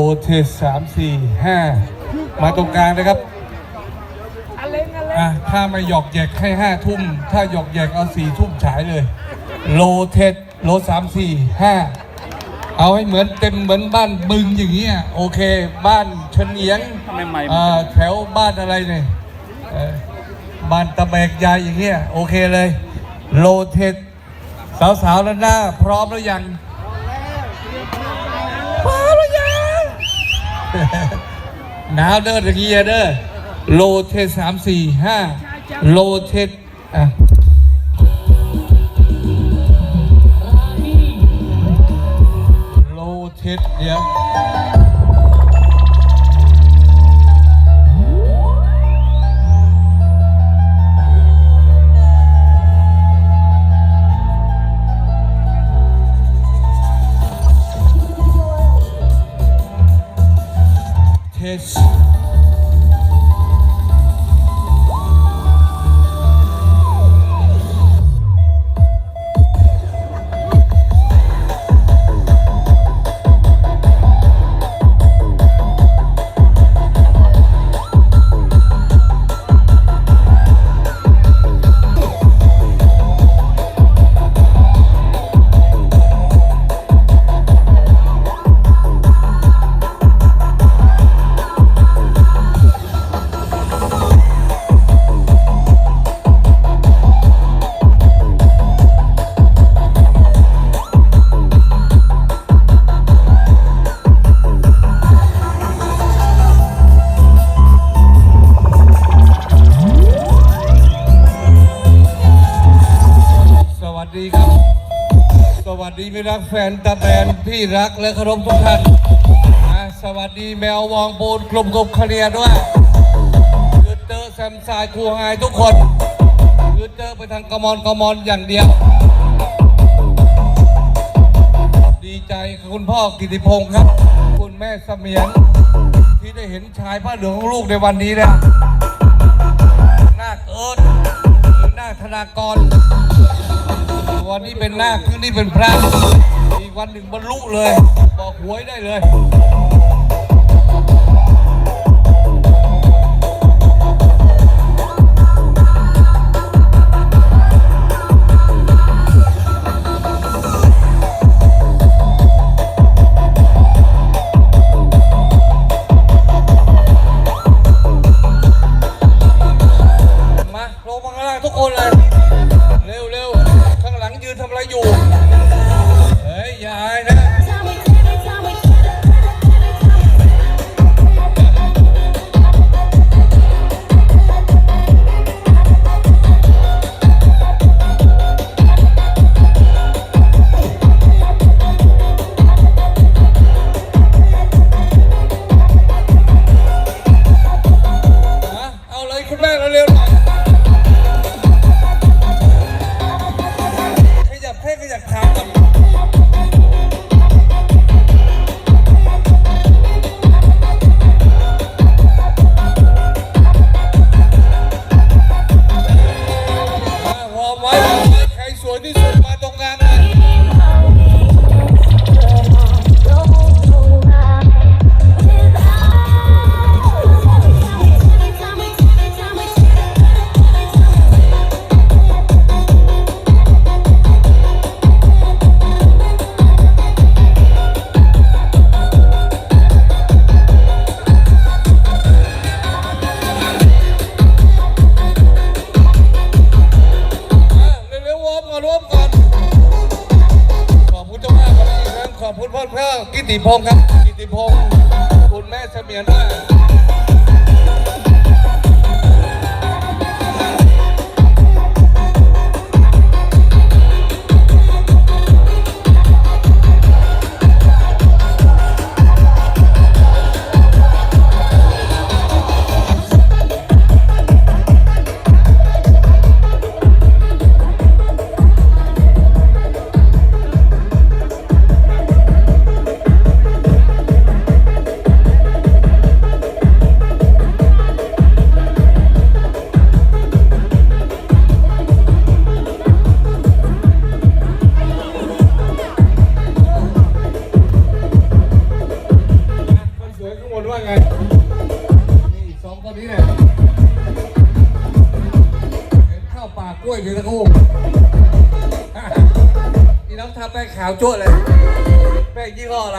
โอเทสสามสี่ห้ามาตรงกลางนะครับอเล็งอเล็งอะถ้าไม่หยอกแยกให้ห้าทุ่ม ถ้าหยอกแยกเอาสี่ทุ่มฉายเลย โลเทสโลสามสี่ห้าเอาให้เหมือนเต็มเหมือนบ้านบึงอย่างเงี้ยโอเค บ้านเฉนียงทำไมไม่อ่าแถวบ้านอะไรเนี่ยเอ่อบ้านตะแบกยายอย่างเงี้ยโอเคเลย โลเทสสาวๆแล้วหน้าพร้อมแล้วยังพร้อมแล้วยัง หนาวเด้อตะกี้เด้อโลเทสสามสี่ห้าโลเทสอะโลเทสเดี๋ยว เวัสดีมิตรรักแฟนตะแบนพี่รักและเคารพทุกท่านนะสวัสดีแมววองปูนกลุ่มกบเคลียด้วยคือเตอร์แซมซายครูไฮทุกคนคือเตอร์ไปทางกมอนกมอนอย่างเดียว ดีใจคุณพ่อกิติพงศ์ครับ คุณแม่เสมียน ที่ได้เห็นชายผ้าเหลืองของลูกในวันนี้นะนาคเอิร์ธหรือนาคธนากร วันนี้เป็นนาคพรุ่งนี้เป็นพระอีกวันหนึ่งบรรลุเลย บอกหวยได้เลย วยที่สุดมาตรงกลางเลย กิติพงศ์ครับ กิติพงศ์คุณแม่เสมียนด้วย ยอยู่ะกุ้งนี่น้องทาแป้งขาวโจ้เลย แป้งยี่ห้ออะไร